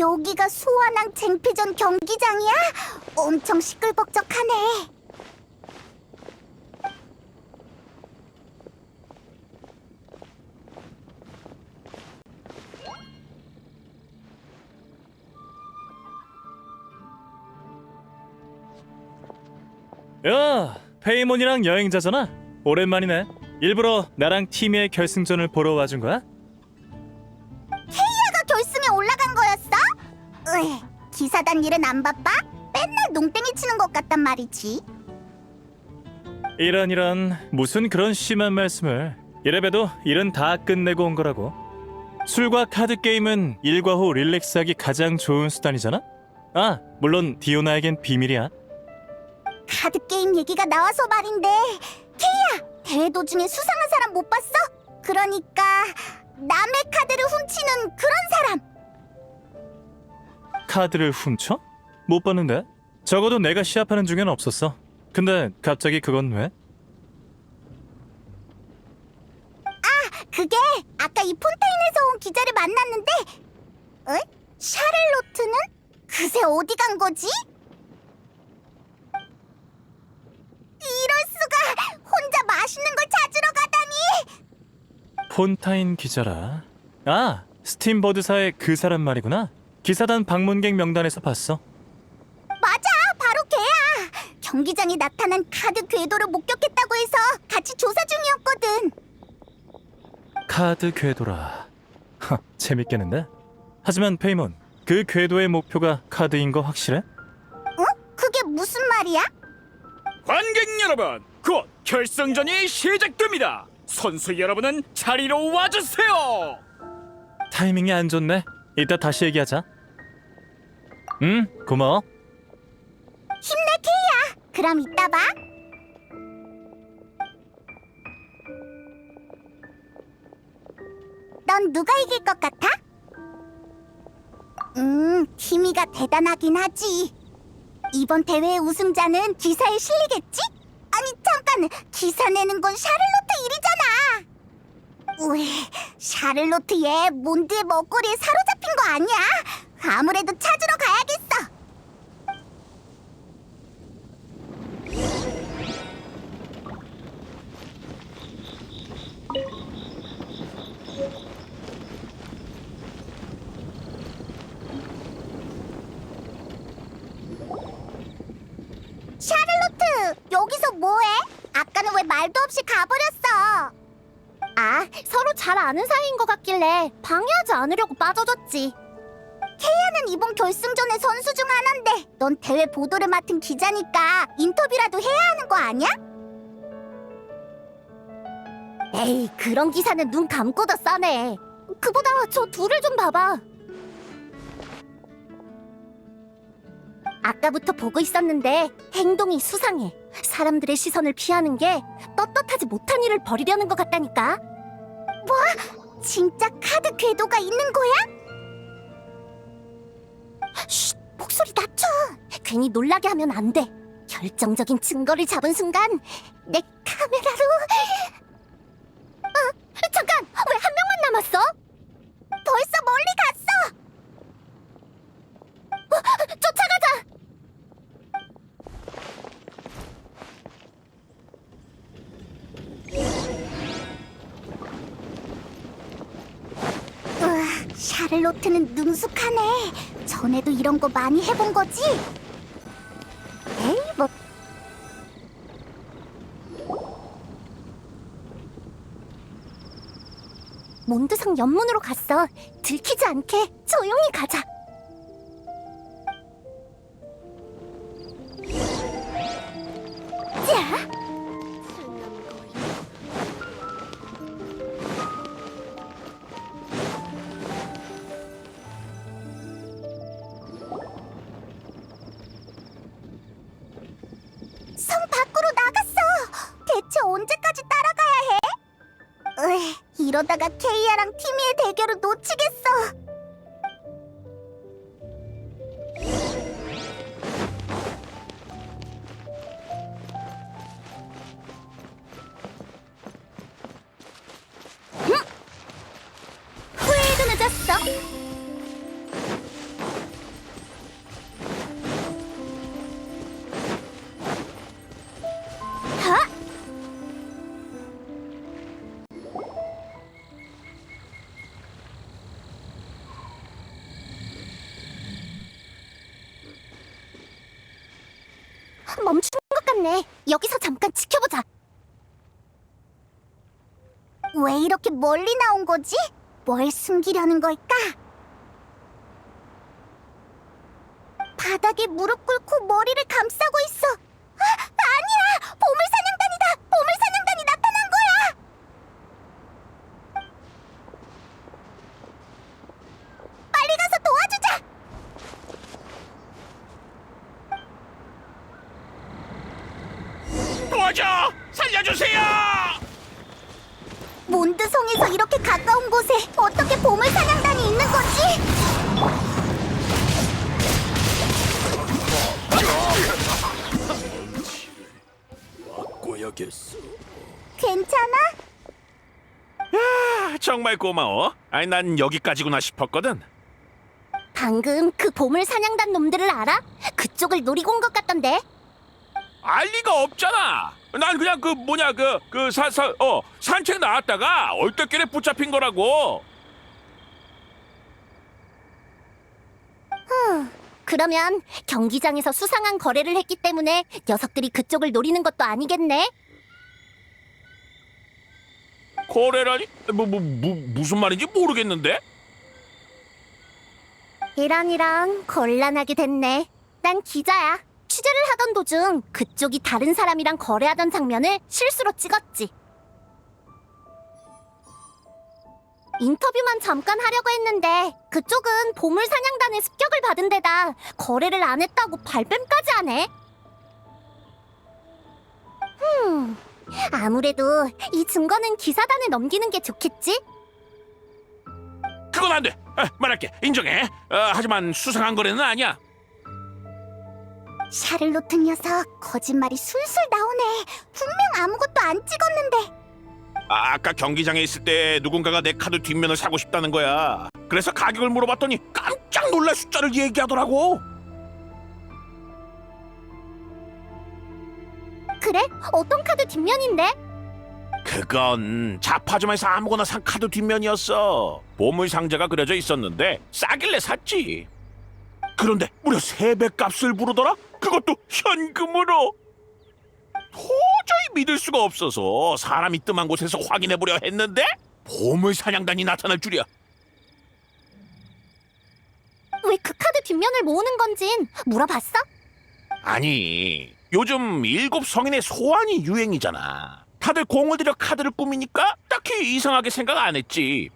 여기가 소환왕 쟁피전 경기장이야? 엄청 시끌벅적하네. 야, 페이몬이랑 여행자잖아. 오랜만이네. 일부러 나랑 팀의 결승전을 보러 와준 거야? 기사단 일은 안 바빠? 맨날 농땡이 치는 것 같단 말이지. 이런 이런 무슨 그런 심한 말씀을. 이래봬도 일은 다 끝내고 온 거라고. 술과 카드 게임은 일과 후 릴렉스하기 가장 좋은 수단이잖아. 아, 물론 디오나에겐 비밀이야. 카드 게임 얘기가 나와서 말인데, 케이아 대회 도중에 수상한 사람 못 봤어? 그러니까 남의 카드를 훔치는 그런 사람. 카드를 훔쳐? 못 봤는데. 적어도 내가 시합하는 중엔 없었어. 근데 갑자기 그건 왜? 그게 아까 이 폰테인에서 온 기자를 만났는데, 에? 샤를로트는 그새 어디 간 거지? 이럴 수가 혼자 맛있는 걸 찾으러 가다니! 폰타인 기자라. 아, 스팀버드사의 그 사람 말이구나. 기사단 방문객 명단에서 봤어. 맞아, 바로 걔야. 경기장에 나타난 카드 궤도를 목격했다고 해서 같이 조사 중이었거든. 카드 궤도라. 하, 재밌겠는데? 하지만 페이몬, 그 궤도의 목표가 카드인 거 확실해? 어? 그게 무슨 말이야? 관객 여러분, 곧 결승전이 시작됩니다. 선수 여러분은 자리로 와주세요. 타이밍이 안 좋네. 이따 다시 얘기하자. 응, 고마워. 힘내, 케이야. 그럼 이따 봐. 넌 누가 이길 것 같아? 음, 티미가 대단하긴 하지. 이번 대회 우승자는 기사에 실리겠지? 아니, 잠깐! 기사 내는 건 샤를로트 일이잖아! 우에, 샤를로트 얘 몬드의 먹거리에 사로잡힌 거 아니야? 아무래도 찾으러 가야겠어! 샤를로트, 여기서 뭐해? 아까는 왜 말도 없이 가버렸어? 아, 서로 잘 아는 사이인 것 같길래 방해하지 않으려고 빠져줬지. 케이아는 이번 결승전의 선수 중 하나인데 넌 대회 보도를 맡은 기자니까 인터뷰라도 해야 하는 거 아니야? 에이, 그런 기사는 눈 감고도 써네. 그보다 저 둘을 좀 봐봐. 아까부터 보고 있었는데 행동이 수상해. 사람들의 시선을 피하는 게 떳떳하지 못한 일을 벌이려는 것 같다니까. 뭐? 진짜 카드 궤도가 있는 거야? 쉿, 목소리 낮춰. 괜히 놀라게 하면 안 돼. 결정적인 증거를 잡은 순간 내 카메라로. 거 많이 해본 거지? 에이, 뭐. 몬드상 연문으로 갔어. 들키지 않게 조용히 가자. 자. 이러다가 케이아랑 티미의 대결을 놓치겠어. 멈춘 것 같네. 여기서 잠깐 지켜보자. 왜 이렇게 멀리 나온 거지? 뭘 숨기려는 걸까? 바닥에 무릎 꿇고 머리를 감싸고 있어. 꼬야겠어. 괜찮아? 아, 정말 고마워. 아니 난 여기까지구나 싶었거든. 방금 그 보물 사냥단 놈들을 알아? 그쪽을 노리고 온 것 같던데. 알 리가 없잖아. 난 그냥 그 뭐냐 그 그 사사 어 산책 나왔다가 얼떨결에 붙잡힌 거라고. 그러면 경기장에서 수상한 거래를 했기 때문에 녀석들이 그쪽을 노리는 것도 아니겠네. 거래라니? 뭐, 뭐, 뭐 무슨 말인지 모르겠는데. 이런 이런 곤란하게 됐네. 난 기자야. 취재를 하던 도중 그쪽이 다른 사람이랑 거래하던 장면을 실수로 찍었지. 인터뷰만 잠깐 하려고 했는데 그쪽은 보물 사냥단의 습격을 받은 데다 거래를 안 했다고 발뺌까지 하네. 흠, 아무래도 이 증거는 기사단에 넘기는 게 좋겠지? 그건 안 돼. 아, 말할게. 인정해. 어, 하지만 수상한 거래는 아니야. 샤를로트 녀석 거짓말이 술술 나오네. 분명 아무것도 안 찍었는데. 아, 아까 경기장에 있을 때 누군가가 내 카드 뒷면을 사고 싶다는 거야. 그래서 가격을 물어봤더니 깜짝 놀랄 숫자를 얘기하더라고. 그래? 어떤 카드 뒷면인데? 그건 자파점에서 아무거나 산 카드 뒷면이었어. 보물 상자가 그려져 있었는데 싸길래 샀지. 그런데 무려 세 배 값을 부르더라. 그것도 현금으로. 도저히 믿을 수가 없어서 사람이 뜸한 곳에서 확인해 보려 했는데 보물 사냥단이 나타날 줄이야. 왜 그 카드 뒷면을 모으는 건진 물어봤어? 아니 요즘 일곱 성인의 소환이 유행이잖아. 다들 공을 들여 카드를 꾸미니까 딱히 이상하게 생각 안 했지.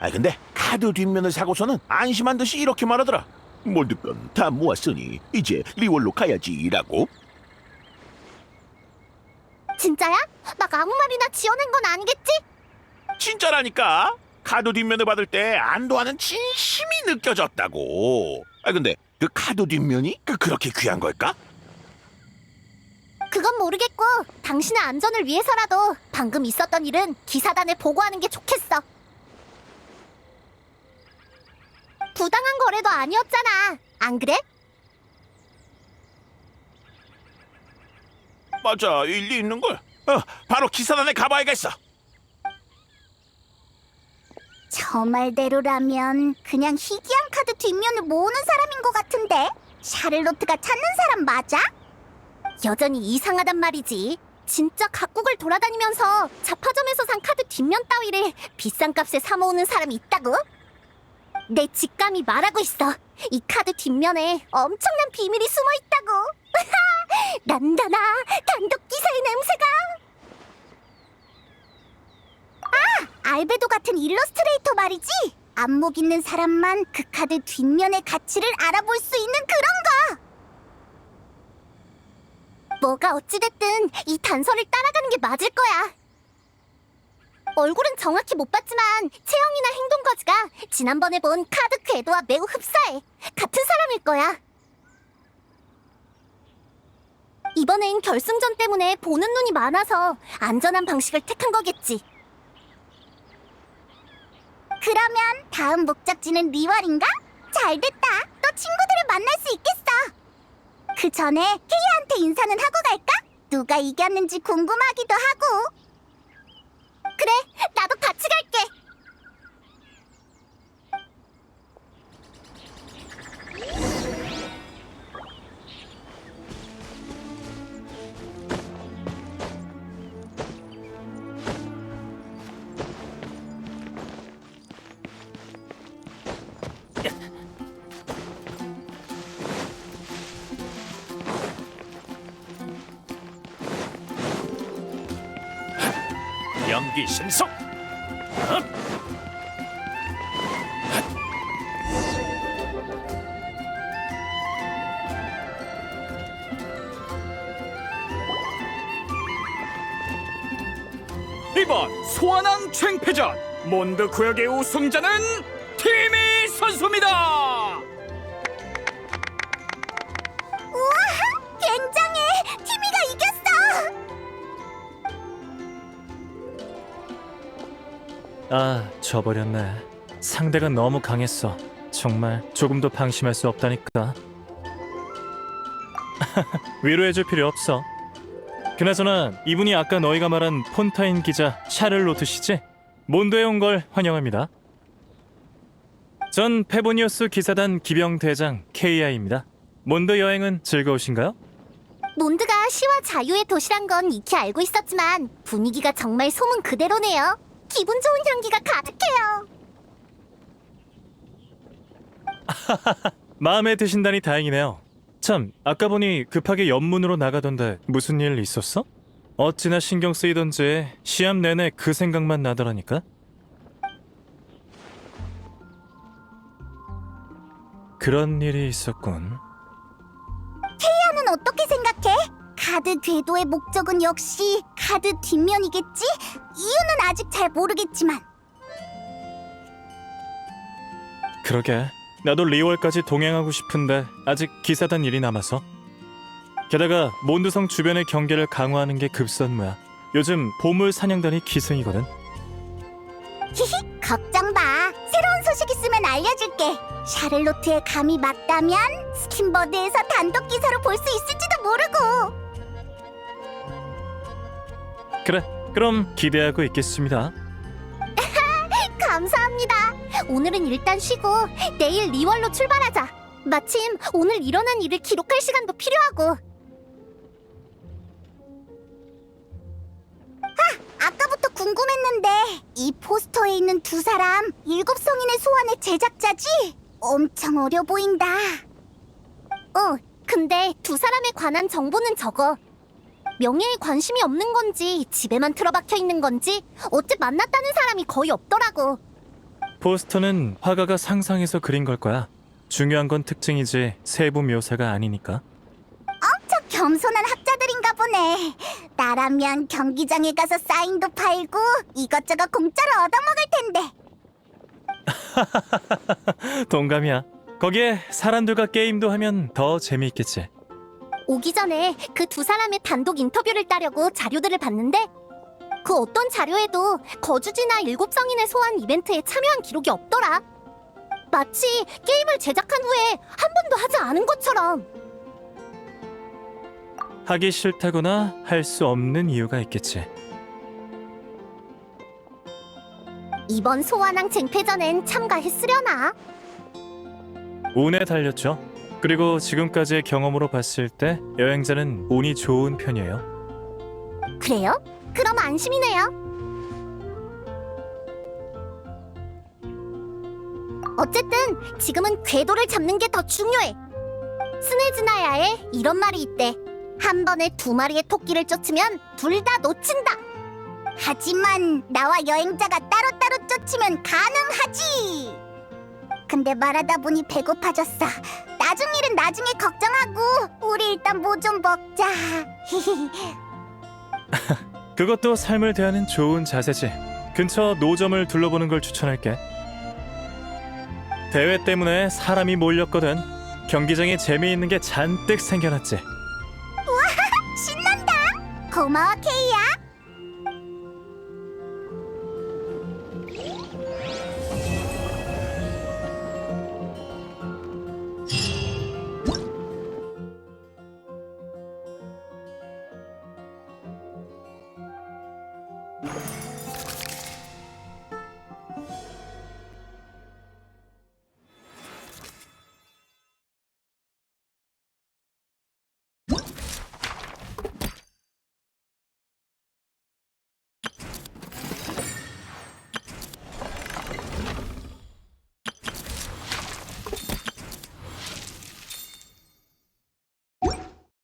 아 근데 카드 뒷면을 사고서는 안심한 듯이 이렇게 말하더라. 몰드건 다 모았으니 이제 리월로 가야지라고. 진짜야? 막 아무 말이나 지어낸 건 아니겠지? 진짜라니까. 카드 뒷면을 받을 때 안도하는 진심이 느껴졌다고. 아 근데 그 카드 뒷면이 그 그렇게 귀한 걸까? 그건 모르겠고 당신의 안전을 위해서라도 방금 있었던 일은 기사단에 보고하는 게 좋겠어. 부당한 거래도 아니었잖아. 안 그래? 맞아 일리 있는 걸. 어 바로 기사단에 가봐야겠어. 저 말대로라면 그냥 희귀한 카드 뒷면을 모으는 사람인 것 같은데 샤를로트가 찾는 사람 맞아? 여전히 이상하단 말이지 진짜 각국을 돌아다니면서 자파점에서 산 카드 뒷면 따위를 비싼 값에 사 모으는 사람이 있다고? 내 직감이 말하고 있어 이 카드 뒷면에 엄청난 비밀이 숨어 있다고 난다나 단독 기사의 냄새가 알베도 같은 일러스트레이터 말이지. 안목 있는 사람만 그 카드 뒷면의 가치를 알아볼 수 있는 그런 거. 뭐가 어찌됐든 이 단서를 따라가는 게 맞을 거야. 얼굴은 정확히 못 봤지만 체형이나 행동 거지가 지난번에 본 카드 궤도와 매우 흡사해. 같은 사람일 거야. 이번엔 결승전 때문에 보는 눈이 많아서 안전한 방식을 택한 거겠지. 그러면 다음 목적지는 리월인가? 잘 됐다. 또 친구들을 만날 수 있겠어. 그 전에 케이한테 인사는 하고 갈까? 누가 이겼는지 궁금하기도 하고. 그래, 나도 이신성 이번 소환왕 쟁패전 몬드 구역의 우승자는 티미 선수입니다. 아, 져버렸네. 상대가 너무 강했어. 정말 조금도 방심할 수 없다니까. 위로해줄 필요 없어. 그나저나 이분이 아까 너희가 말한 폰타인 기자 샤를로트 씨지? 몬드에 온 걸 환영합니다. 전 페보니우스 기사단 기병 대장 KI입니다. 몬드 여행은 즐거우신가요? 몬드가 시와 자유의 도시란 건 익히 알고 있었지만 분위기가 정말 소문 그대로네요. 기분 좋은 향기가 가득해요. 마음에 드신다니 다행이네요. 참, 아까 보니 급하게 연문으로 나가던데 무슨 일 있었어? 어찌나 신경 쓰이던지 시합 내내 그 생각만 나더라니까. 그런 일이 있었군. 나는 어떻게 생각해? 카드 궤도의 목적은 역시 카드 뒷면이겠지? 이유는 아직 잘 모르겠지만 그러게. 나도 리월까지 동행하고 싶은데 아직 기사단 일이 남아서. 게다가 몬드성 주변의 경계를 강화하는 게 급선무야. 요즘 보물 사냥단이 기승이거든. 히히 걱정 마 새로운 소식 있으면 알려줄게 샤를로트의 감이 맞다면 스킨버드에서 단독 기사로 볼 수 있을지도 모르고 그래, 그럼 기대하고 있겠습니다. 감사합니다. 오늘은 일단 쉬고 내일 리월로 출발하자. 마침 오늘 일어난 일을 기록할 시간도 필요하고. 아 아까부터 궁금했는데 이 포스터에 있는 두 사람 일곱 성인의 소환의 제작자지? 엄청 어려 보인다. 어 근데 두 사람에 관한 정보는 적어 명예에 관심이 없는 건지 집에만 틀어박혀 있는 건지 어째 만났다는 사람이 거의 없더라고 포스터는 화가가 상상해서 그린 걸 거야. 중요한 건 특징이지 세부 묘사가 아니니까. 저 겸손한 학자들인가 보네. 나라면 경기장에 가서 사인도 팔고 이것저것 공짜로 얻어먹을 텐데. 동감이야. 거기에 사람들과 게임도 하면 더 재미있겠지. 오기 전에 그 두 사람의 단독 인터뷰를 따려고 자료들을 봤는데 그 어떤 자료에도 거주지나 일곱 성인의 소환 이벤트에 참여한 기록이 없더라. 마치 게임을 제작한 후에 한 번도 하지 않은 것처럼. 하기 싫다거나 할 수 없는 이유가 있겠지. 이번 소환왕 쟁패전엔 참가했으려나? 운에 달렸죠. 그리고 지금까지의 경험으로 봤을 때 여행자는 운이 좋은 편이에요. 그래요? 그럼 안심이네요. 어쨌든 지금은 궤도를 잡는 게 더 중요해. 스네즈나야에 이런 말이 있대. 한 번에 두 마리의 토끼를 쫓으면 둘 다 놓친다. 하지만 나와 여행자가 따로따로 쫓으면 가능하지. 근데 말하다 보니 배고파졌어. 나중 일은 나중에 걱정하고 우리 일단 뭐 좀 먹자. 그것도 삶을 대하는 좋은 자세지. 근처 노점을 둘러보는 걸 추천할게. 대회 때문에 사람이 몰렸거든. 경기장에 재미있는 게 잔뜩 생겨났지. 신난다. 고마워 케이야. you.